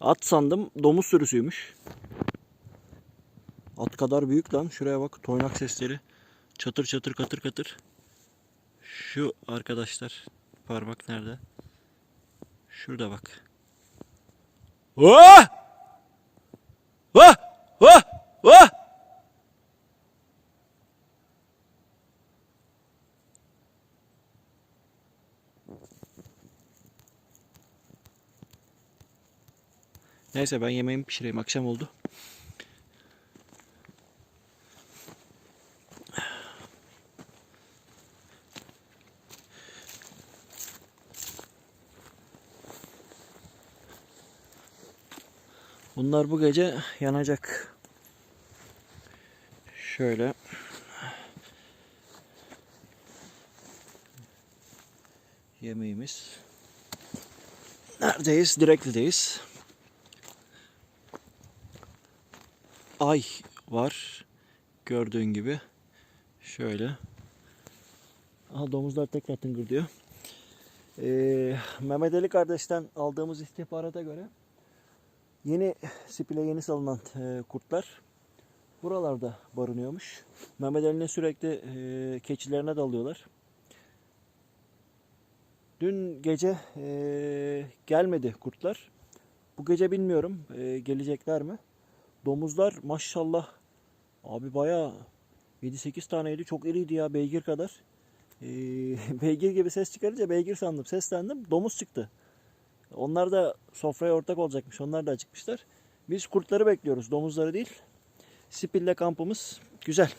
At sandım domuz sürüsüymüş. At kadar büyük lan. Şuraya bak toynak sesleri. Çatır çatır katır katır. Şu arkadaşlar parmak nerede? Şurada bak. Vah! Neyse ben yemeğimi pişireyim. Akşam oldu. Bunlar bu gece yanacak. Şöyle. Yemeğimiz. Neredeyiz? Direkli'deyiz. Ay var. Gördüğün gibi. Şöyle. Aha domuzlar tekrar tıngırdıyor. Ee, Mehmet Ali kardeşten aldığımız istihbarata göre Yeni spile yeni salınan e, kurtlar buralarda barınıyormuş. Mehmet Ali'nin sürekli e, keçilerine dalıyorlar. Dün gece e, gelmedi kurtlar. Bu gece bilmiyorum e, gelecekler mi. Domuzlar maşallah abi bayağı 7-8 taneydi. Çok iriydi ya beygir kadar. E, beygir gibi ses çıkarınca beygir sandım. Seslendim. Domuz çıktı. Onlar da sofraya ortak olacakmış. Onlar da acıkmışlar. Biz kurtları bekliyoruz. Domuzları değil. Spille kampımız güzel.